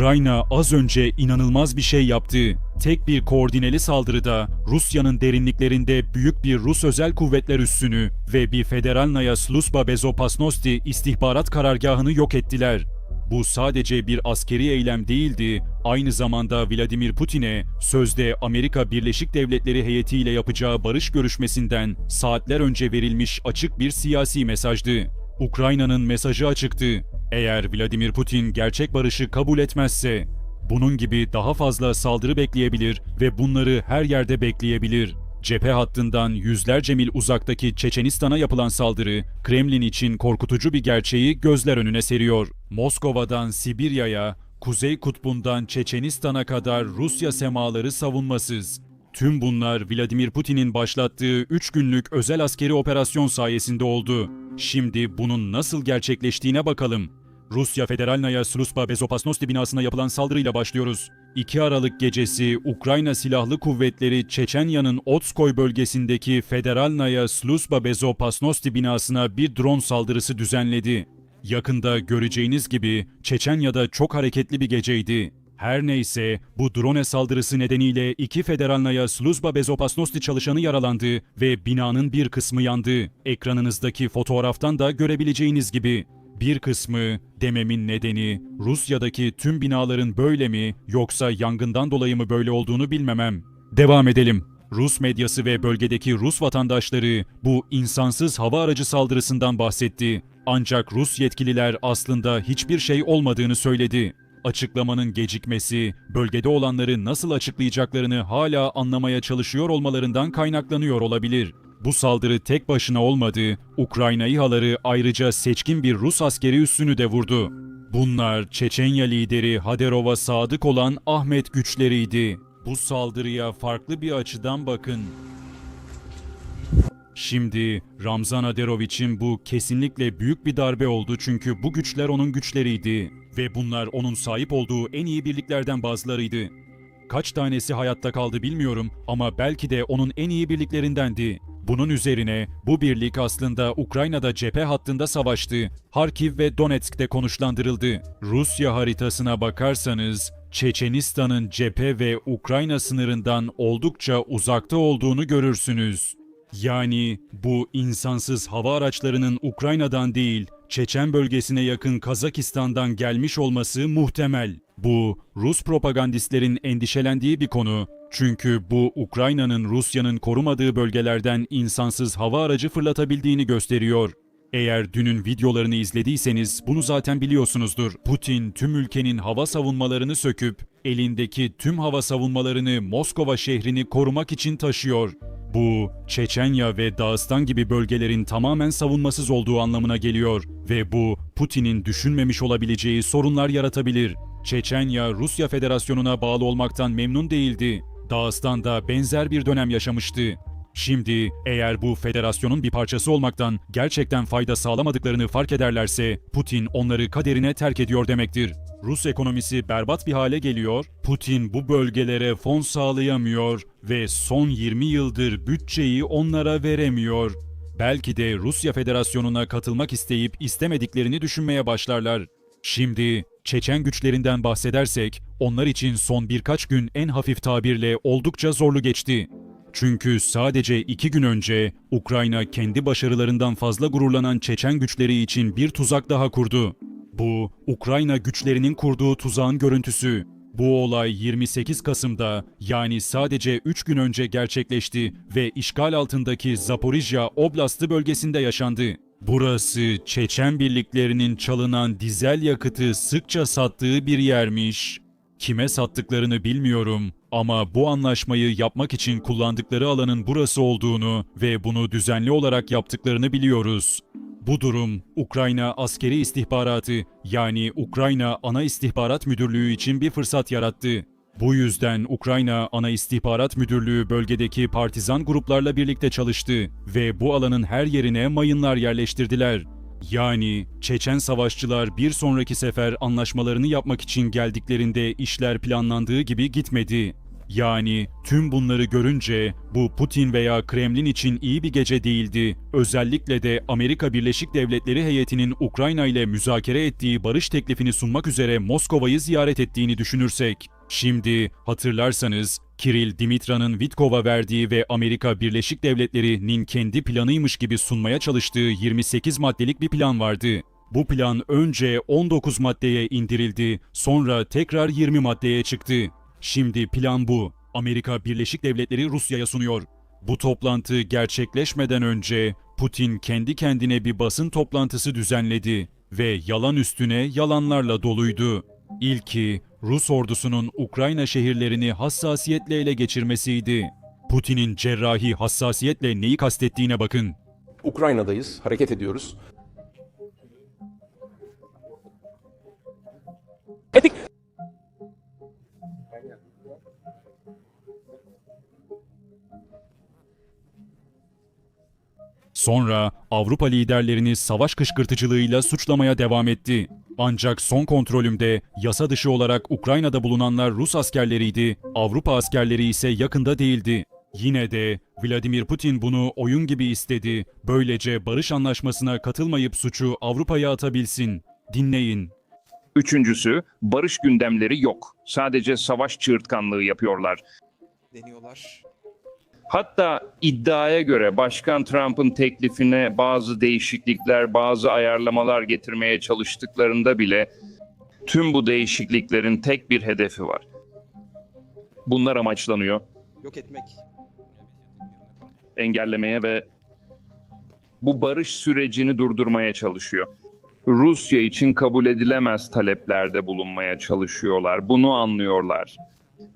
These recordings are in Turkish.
Ukrayna az önce inanılmaz bir şey yaptı. Tek bir koordineli saldırıda Rusya'nın derinliklerinde büyük bir Rus özel kuvvetler üssünü ve bir Federalnaya Sluzhba Bezopasnosti istihbarat karargahını yok ettiler. Bu sadece bir askeri eylem değildi, aynı zamanda Vladimir Putin'e sözde Amerika Birleşik Devletleri heyetiyle yapacağı barış görüşmesinden saatler önce verilmiş açık bir siyasi mesajdı. Ukrayna'nın mesajı açıktı. Eğer Vladimir Putin gerçek barışı kabul etmezse, bunun gibi daha fazla saldırı bekleyebilir ve bunları her yerde bekleyebilir. Cephe hattından yüzlerce mil uzaktaki Çeçenistan'a yapılan saldırı, Kremlin için korkutucu bir gerçeği gözler önüne seriyor. Moskova'dan Sibirya'ya, Kuzey Kutbu'ndan Çeçenistan'a kadar Rusya semaları savunmasız. Tüm bunlar Vladimir Putin'in başlattığı 3 günlük özel askeri operasyon sayesinde oldu. Şimdi bunun nasıl gerçekleştiğine bakalım. Rusya Federalnaya Sluzhba Bezopasnosti binasına yapılan saldırıyla başlıyoruz. 2 Aralık gecesi Ukrayna Silahlı Kuvvetleri Çeçenya'nın Otskoy bölgesindeki Federalnaya Sluzhba Bezopasnosti binasına bir drone saldırısı düzenledi. Yakında göreceğiniz gibi Çeçenya'da çok hareketli bir geceydi. Her neyse bu drone saldırısı nedeniyle iki Federalnaya Sluzhba Bezopasnosti çalışanı yaralandı ve binanın bir kısmı yandı. Ekranınızdaki fotoğraftan da görebileceğiniz gibi. Bir kısmı dememin nedeni Rusya'daki tüm binaların böyle mi yoksa yangından dolayı mı böyle olduğunu bilmemem. Devam edelim. Rus medyası ve bölgedeki Rus vatandaşları bu insansız hava aracı saldırısından bahsetti. Ancak Rus yetkililer aslında hiçbir şey olmadığını söyledi. Açıklamanın gecikmesi, bölgede olanları nasıl açıklayacaklarını hala anlamaya çalışıyor olmalarından kaynaklanıyor olabilir. Bu saldırı tek başına olmadı, Ukrayna İHA'ları ayrıca seçkin bir Rus askeri üssünü de vurdu. Bunlar Çeçenya lideri Haderov'a sadık olan Ahmet güçleriydi. Bu saldırıya farklı bir açıdan bakın. Şimdi Ramzan Aderov için bu kesinlikle büyük bir darbe oldu çünkü bu güçler onun güçleriydi ve bunlar onun sahip olduğu en iyi birliklerden bazılarıydı. Kaç tanesi hayatta kaldı bilmiyorum ama belki de onun en iyi birliklerindendi. Bunun üzerine bu birlik aslında Ukrayna'da cephe hattında savaştı. Harkiv ve Donetsk'te konuşlandırıldı. Rusya haritasına bakarsanız Çeçenistan'ın cephe ve Ukrayna sınırından oldukça uzakta olduğunu görürsünüz. Yani bu insansız hava araçlarının Ukrayna'dan değil, Çeçen bölgesine yakın Kazakistan'dan gelmiş olması muhtemel. Bu Rus propagandistlerin endişelendiği bir konu. Çünkü bu Ukrayna'nın Rusya'nın korumadığı bölgelerden insansız hava aracı fırlatabildiğini gösteriyor. Eğer dünün videolarını izlediyseniz bunu zaten biliyorsunuzdur. Putin tüm ülkenin hava savunmalarını söküp elindeki tüm hava savunmalarını Moskova şehrini korumak için taşıyor. Bu, Çeçenya ve Dağıstan gibi bölgelerin tamamen savunmasız olduğu anlamına geliyor ve bu, Putin'in düşünmemiş olabileceği sorunlar yaratabilir. Çeçenya, Rusya Federasyonu'na bağlı olmaktan memnun değildi. Dağıstan da benzer bir dönem yaşamıştı. Şimdi eğer bu federasyonun bir parçası olmaktan gerçekten fayda sağlamadıklarını fark ederlerse Putin onları kaderine terk ediyor demektir. Rus ekonomisi berbat bir hale geliyor, Putin bu bölgelere fon sağlayamıyor ve son 20 yıldır bütçeyi onlara veremiyor. Belki de Rusya Federasyonu'na katılmak isteyip istemediklerini düşünmeye başlarlar. Şimdi Çeçen güçlerinden bahsedersek, onlar için son birkaç gün en hafif tabirle oldukça zorlu geçti. Çünkü sadece iki gün önce Ukrayna kendi başarılarından fazla gururlanan Çeçen güçleri için bir tuzak daha kurdu. Bu, Ukrayna güçlerinin kurduğu tuzağın görüntüsü. Bu olay 28 Kasım'da yani sadece 3 gün önce gerçekleşti ve işgal altındaki Zaporijya Oblastı bölgesinde yaşandı. Burası Çeçen birliklerinin çalınan dizel yakıtı sıkça sattığı bir yermiş. Kime sattıklarını bilmiyorum ama bu anlaşmayı yapmak için kullandıkları alanın burası olduğunu ve bunu düzenli olarak yaptıklarını biliyoruz. Bu durum Ukrayna askeri istihbaratı yani Ukrayna Ana İstihbarat Müdürlüğü için bir fırsat yarattı. Bu yüzden Ukrayna Ana İstihbarat Müdürlüğü bölgedeki partizan gruplarla birlikte çalıştı ve bu alanın her yerine mayınlar yerleştirdiler. Yani Çeçen savaşçılar bir sonraki sefer anlaşmalarını yapmak için geldiklerinde işler planlandığı gibi gitmedi. Yani tüm bunları görünce bu Putin veya Kremlin için iyi bir gece değildi. Özellikle de Amerika Birleşik Devletleri heyetinin Ukrayna ile müzakere ettiği barış teklifini sunmak üzere Moskova'yı ziyaret ettiğini düşünürsek. Şimdi hatırlarsanız Kiril Dimitra'nın Vitkov'a verdiği ve Amerika Birleşik Devletleri'nin kendi planıymış gibi sunmaya çalıştığı 28 maddelik bir plan vardı. Bu plan önce 19 maddeye indirildi, sonra tekrar 20 maddeye çıktı. Şimdi plan bu. Amerika Birleşik Devletleri Rusya'ya sunuyor. Bu toplantı gerçekleşmeden önce Putin kendi kendine bir basın toplantısı düzenledi ve yalan üstüne yalanlarla doluydu. İlki Rus ordusunun Ukrayna şehirlerini hassasiyetle ele geçirmesiydi. Putin'in cerrahi hassasiyetle neyi kastettiğine bakın. Ukrayna'dayız, hareket ediyoruz. Etik. Sonra Avrupa liderlerini savaş kışkırtıcılığıyla suçlamaya devam etti. Ancak son kontrolümde yasa dışı olarak Ukrayna'da bulunanlar Rus askerleriydi, Avrupa askerleri ise yakında değildi. Yine de Vladimir Putin bunu oyun gibi istedi. Böylece barış anlaşmasına katılmayıp suçu Avrupa'ya atabilsin. Dinleyin. Üçüncüsü, barış gündemleri yok. Sadece savaş çığırtkanlığı yapıyorlar. deniyorlar. Hatta iddiaya göre Başkan Trump'ın teklifine bazı değişiklikler, bazı ayarlamalar getirmeye çalıştıklarında bile tüm bu değişikliklerin tek bir hedefi var. Bunlar amaçlanıyor. Yok etmek. engellemeye ve bu barış sürecini durdurmaya çalışıyor. Rusya için kabul edilemez taleplerde bulunmaya çalışıyorlar. Bunu anlıyorlar.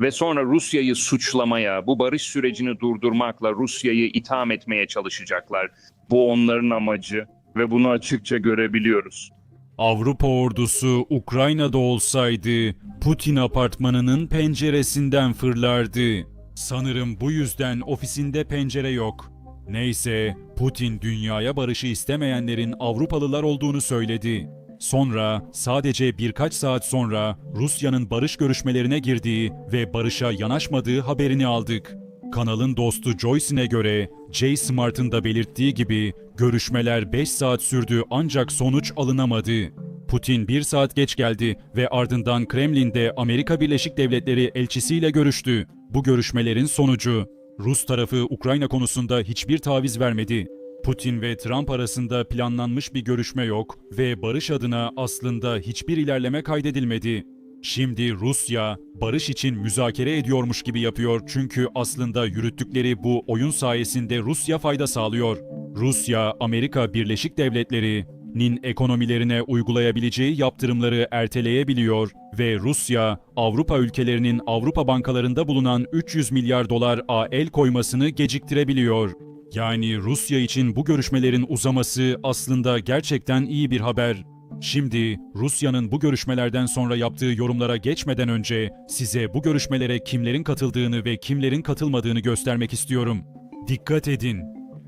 Ve sonra Rusya'yı suçlamaya, bu barış sürecini durdurmakla Rusya'yı itham etmeye çalışacaklar. Bu onların amacı ve bunu açıkça görebiliyoruz. Avrupa ordusu Ukrayna'da olsaydı Putin apartmanının penceresinden fırlardı. Sanırım bu yüzden ofisinde pencere yok. Neyse, Putin dünyaya barışı istemeyenlerin Avrupalılar olduğunu söyledi. Sonra sadece birkaç saat sonra Rusya'nın barış görüşmelerine girdiği ve barışa yanaşmadığı haberini aldık. Kanalın dostu Joyce'ine göre Jay Smart'ın da belirttiği gibi görüşmeler 5 saat sürdü ancak sonuç alınamadı. Putin bir saat geç geldi ve ardından Kremlin'de Amerika Birleşik Devletleri elçisiyle görüştü. Bu görüşmelerin sonucu Rus tarafı Ukrayna konusunda hiçbir taviz vermedi. Putin ve Trump arasında planlanmış bir görüşme yok ve barış adına aslında hiçbir ilerleme kaydedilmedi. Şimdi Rusya barış için müzakere ediyormuş gibi yapıyor çünkü aslında yürüttükleri bu oyun sayesinde Rusya fayda sağlıyor. Rusya, Amerika Birleşik Devletleri'nin ekonomilerine uygulayabileceği yaptırımları erteleyebiliyor ve Rusya, Avrupa ülkelerinin Avrupa bankalarında bulunan 300 milyar dolar el koymasını geciktirebiliyor. Yani Rusya için bu görüşmelerin uzaması aslında gerçekten iyi bir haber. Şimdi Rusya'nın bu görüşmelerden sonra yaptığı yorumlara geçmeden önce size bu görüşmelere kimlerin katıldığını ve kimlerin katılmadığını göstermek istiyorum. Dikkat edin.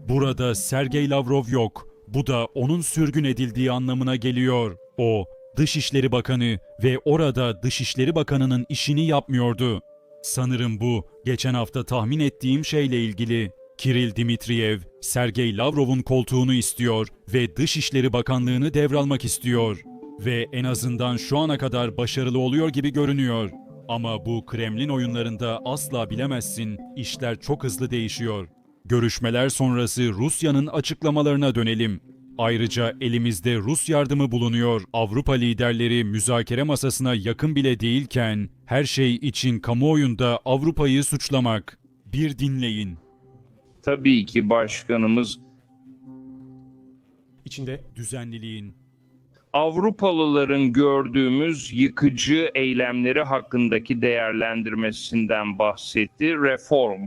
Burada Sergey Lavrov yok. Bu da onun sürgün edildiği anlamına geliyor. O Dışişleri Bakanı ve orada Dışişleri Bakanı'nın işini yapmıyordu. Sanırım bu geçen hafta tahmin ettiğim şeyle ilgili. Kiril Dimitriyev, Sergey Lavrov'un koltuğunu istiyor ve Dışişleri Bakanlığını devralmak istiyor. Ve en azından şu ana kadar başarılı oluyor gibi görünüyor. Ama bu Kremlin oyunlarında asla bilemezsin, işler çok hızlı değişiyor. Görüşmeler sonrası Rusya'nın açıklamalarına dönelim. Ayrıca elimizde Rus yardımı bulunuyor. Avrupa liderleri müzakere masasına yakın bile değilken her şey için kamuoyunda Avrupa'yı suçlamak. Bir dinleyin. Tabii ki başkanımız İçinde Düzenliliğin, Avrupalıların gördüğümüz yıkıcı eylemleri hakkındaki değerlendirmesinden bahsetti. Reform.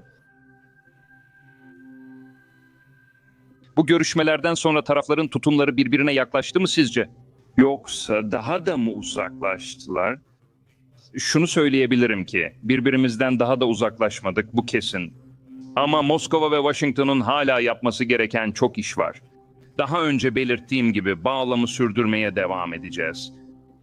Bu görüşmelerden sonra tarafların tutumları birbirine yaklaştı mı sizce? Yoksa daha da mı uzaklaştılar? Şunu söyleyebilirim ki birbirimizden daha da uzaklaşmadık bu kesin. Ama Moskova ve Washington'un hala yapması gereken çok iş var. Daha önce belirttiğim gibi bağlamı sürdürmeye devam edeceğiz.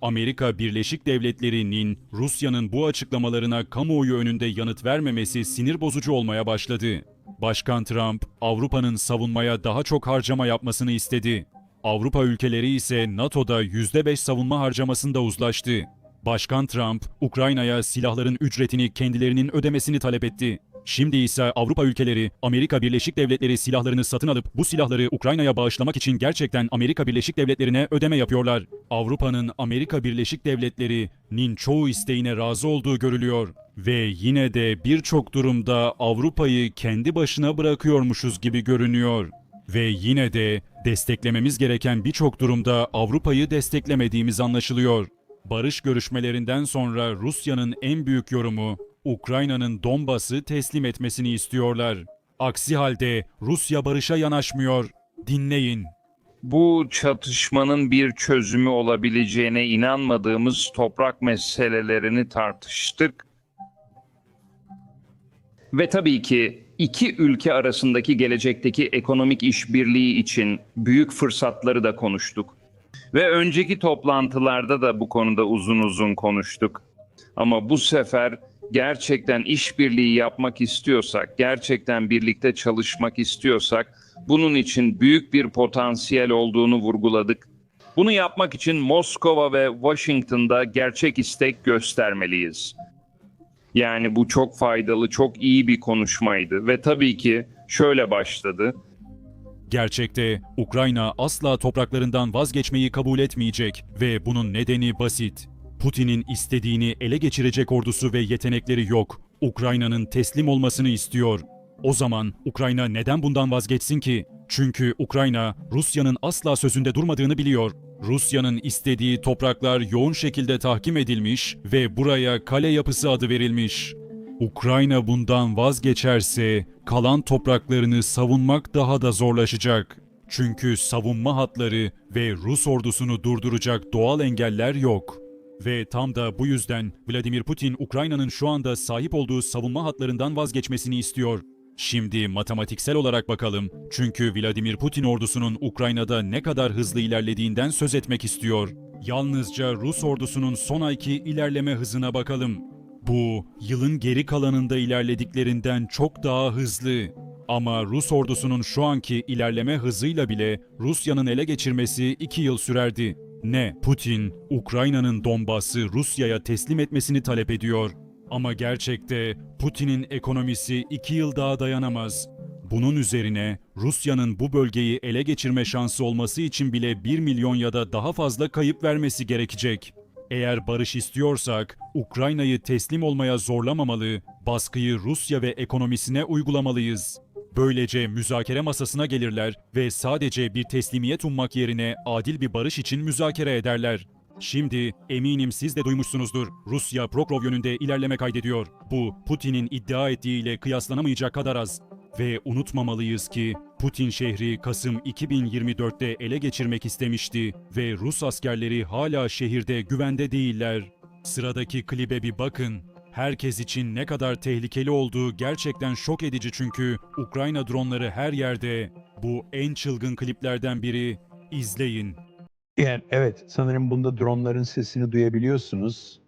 Amerika Birleşik Devletleri'nin Rusya'nın bu açıklamalarına kamuoyu önünde yanıt vermemesi sinir bozucu olmaya başladı. Başkan Trump, Avrupa'nın savunmaya daha çok harcama yapmasını istedi. Avrupa ülkeleri ise NATO'da %5 savunma harcamasında uzlaştı. Başkan Trump, Ukrayna'ya silahların ücretini kendilerinin ödemesini talep etti. Şimdi ise Avrupa ülkeleri, Amerika Birleşik Devletleri silahlarını satın alıp bu silahları Ukrayna'ya bağışlamak için gerçekten Amerika Birleşik Devletleri'ne ödeme yapıyorlar. Avrupa'nın Amerika Birleşik Devletleri'nin çoğu isteğine razı olduğu görülüyor. Ve yine de birçok durumda Avrupa'yı kendi başına bırakıyormuşuz gibi görünüyor. Ve yine de desteklememiz gereken birçok durumda Avrupa'yı desteklemediğimiz anlaşılıyor. Barış görüşmelerinden sonra Rusya'nın en büyük yorumu Ukrayna'nın Donbas'ı teslim etmesini istiyorlar. Aksi halde Rusya barışa yanaşmıyor. Dinleyin. Bu çatışmanın bir çözümü olabileceğine inanmadığımız toprak meselelerini tartıştık. Ve tabii ki iki ülke arasındaki gelecekteki ekonomik işbirliği için büyük fırsatları da konuştuk. Ve önceki toplantılarda da bu konuda uzun uzun konuştuk. Ama bu sefer gerçekten işbirliği yapmak istiyorsak, gerçekten birlikte çalışmak istiyorsak bunun için büyük bir potansiyel olduğunu vurguladık. Bunu yapmak için Moskova ve Washington'da gerçek istek göstermeliyiz. Yani bu çok faydalı, çok iyi bir konuşmaydı ve tabii ki şöyle başladı. Gerçekte Ukrayna asla topraklarından vazgeçmeyi kabul etmeyecek ve bunun nedeni basit. Putin'in istediğini ele geçirecek ordusu ve yetenekleri yok. Ukrayna'nın teslim olmasını istiyor. O zaman Ukrayna neden bundan vazgeçsin ki? Çünkü Ukrayna Rusya'nın asla sözünde durmadığını biliyor. Rusya'nın istediği topraklar yoğun şekilde tahkim edilmiş ve buraya kale yapısı adı verilmiş. Ukrayna bundan vazgeçerse kalan topraklarını savunmak daha da zorlaşacak. Çünkü savunma hatları ve Rus ordusunu durduracak doğal engeller yok. Ve tam da bu yüzden Vladimir Putin Ukrayna'nın şu anda sahip olduğu savunma hatlarından vazgeçmesini istiyor. Şimdi matematiksel olarak bakalım. Çünkü Vladimir Putin ordusunun Ukrayna'da ne kadar hızlı ilerlediğinden söz etmek istiyor. Yalnızca Rus ordusunun son ayki ilerleme hızına bakalım. Bu, yılın geri kalanında ilerlediklerinden çok daha hızlı. Ama Rus ordusunun şu anki ilerleme hızıyla bile Rusya'nın ele geçirmesi 2 yıl sürerdi. Ne Putin, Ukrayna'nın Donbas'ı Rusya'ya teslim etmesini talep ediyor. Ama gerçekte Putin'in ekonomisi 2 yıl daha dayanamaz. Bunun üzerine Rusya'nın bu bölgeyi ele geçirme şansı olması için bile 1 milyon ya da daha fazla kayıp vermesi gerekecek. Eğer barış istiyorsak Ukrayna'yı teslim olmaya zorlamamalı, baskıyı Rusya ve ekonomisine uygulamalıyız. Böylece müzakere masasına gelirler ve sadece bir teslimiyet ummak yerine adil bir barış için müzakere ederler. Şimdi eminim siz de duymuşsunuzdur. Rusya Prokrov yönünde ilerleme kaydediyor. Bu Putin'in iddia ettiğiyle kıyaslanamayacak kadar az. Ve unutmamalıyız ki Putin şehri Kasım 2024'te ele geçirmek istemişti ve Rus askerleri hala şehirde güvende değiller. Sıradaki klibe bir bakın. Herkes için ne kadar tehlikeli olduğu gerçekten şok edici çünkü Ukrayna dronları her yerde. Bu en çılgın kliplerden biri. İzleyin. Yani evet sanırım bunda dronların sesini duyabiliyorsunuz.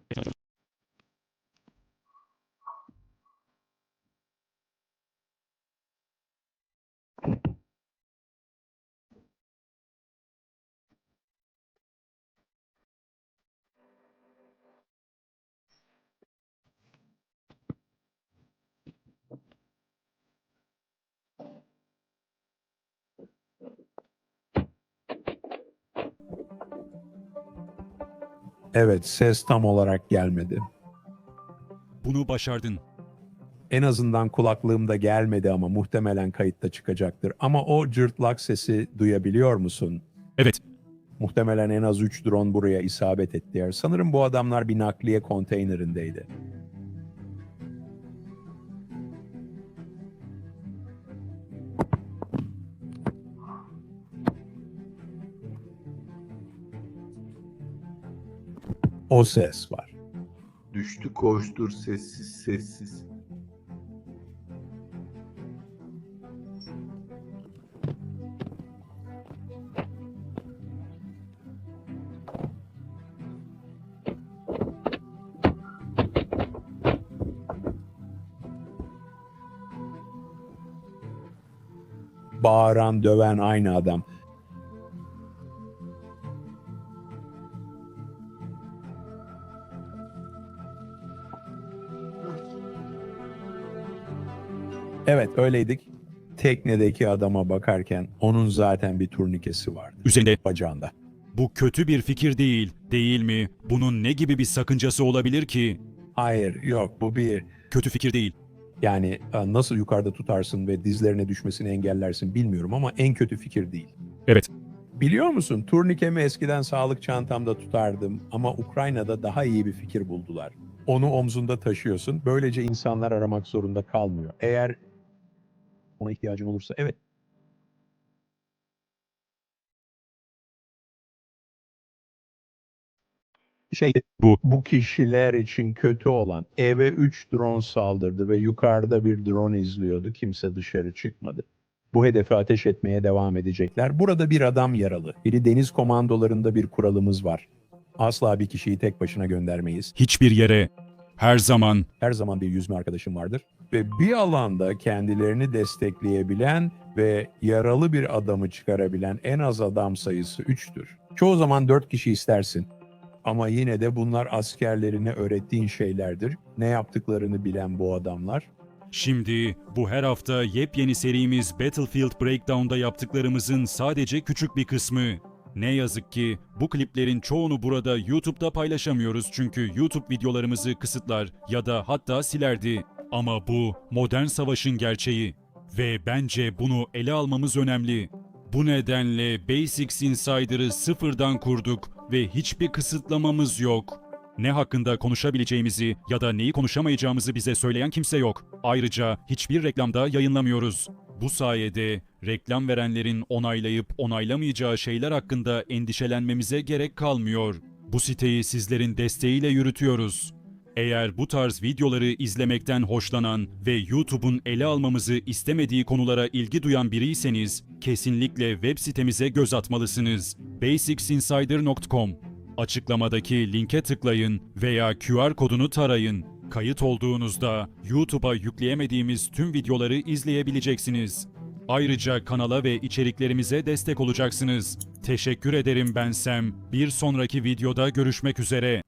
Evet ses tam olarak gelmedi. Bunu başardın. En azından kulaklığımda gelmedi ama muhtemelen kayıtta çıkacaktır. Ama o cırtlak sesi duyabiliyor musun? Evet, Muhtemelen en az 3 drone buraya isabet etti. Sanırım bu adamlar bir nakliye konteynerindeydi. O ses var. Düştü koştur sessiz sessiz. Bağıran, döven aynı adam. Evet öyleydik. Teknedeki adama bakarken onun zaten bir turnikesi vardı Üzerinde bacağında. bu kötü bir fikir değil, değil mi? Bunun ne gibi bir sakıncası olabilir ki? Hayır yok bu bir Kötü fikir değil. yani e, nasıl yukarıda tutarsın ve dizlerine düşmesini engellersin bilmiyorum ama en kötü fikir değil. Evet. Biliyor musun turnikemi eskiden sağlık çantamda tutardım ama Ukrayna'da daha iyi bir fikir buldular. Onu omzunda taşıyorsun. Böylece insanlar aramak zorunda kalmıyor. Eğer ona ihtiyacın olursa evet. Şey Bu. bu kişiler için kötü olan eve 3 drone saldırdı ve yukarıda bir drone izliyordu. Kimse dışarı çıkmadı. Bu hedefe ateş etmeye devam edecekler. Burada bir adam yaralı. Biri deniz komandolarında bir kuralımız var. Asla bir kişiyi tek başına göndermeyiz. Hiçbir yere, her zaman Her zaman bir yüzme arkadaşım vardır. Ve bir alanda kendilerini destekleyebilen ve yaralı bir adamı çıkarabilen en az adam sayısı 3'tür. Çoğu zaman 4 kişi istersin. Ama yine de bunlar askerlerine öğrettiğin şeylerdir. Ne yaptıklarını bilen bu adamlar. Şimdi bu her hafta yepyeni serimiz Battlefield Breakdown'da yaptıklarımızın sadece küçük bir kısmı. Ne yazık ki bu kliplerin çoğunu burada YouTube'da paylaşamıyoruz çünkü YouTube videolarımızı kısıtlar ya da hatta silerdi. Ama bu modern savaşın gerçeği ve bence bunu ele almamız önemli. Bu nedenle Basics Insider'ı sıfırdan kurduk ve hiçbir kısıtlamamız yok. Ne hakkında konuşabileceğimizi ya da neyi konuşamayacağımızı bize söyleyen kimse yok. Ayrıca hiçbir reklamda yayınlamıyoruz. Bu sayede reklam verenlerin onaylayıp onaylamayacağı şeyler hakkında endişelenmemize gerek kalmıyor. Bu siteyi sizlerin desteğiyle yürütüyoruz. Eğer bu tarz videoları izlemekten hoşlanan ve YouTube'un ele almamızı istemediği konulara ilgi duyan biriyseniz kesinlikle web sitemize göz atmalısınız. basicsinsider.com Açıklamadaki linke tıklayın veya QR kodunu tarayın. Kayıt olduğunuzda YouTube'a yükleyemediğimiz tüm videoları izleyebileceksiniz. Ayrıca kanala ve içeriklerimize destek olacaksınız. Teşekkür ederim ben Sam. Bir sonraki videoda görüşmek üzere.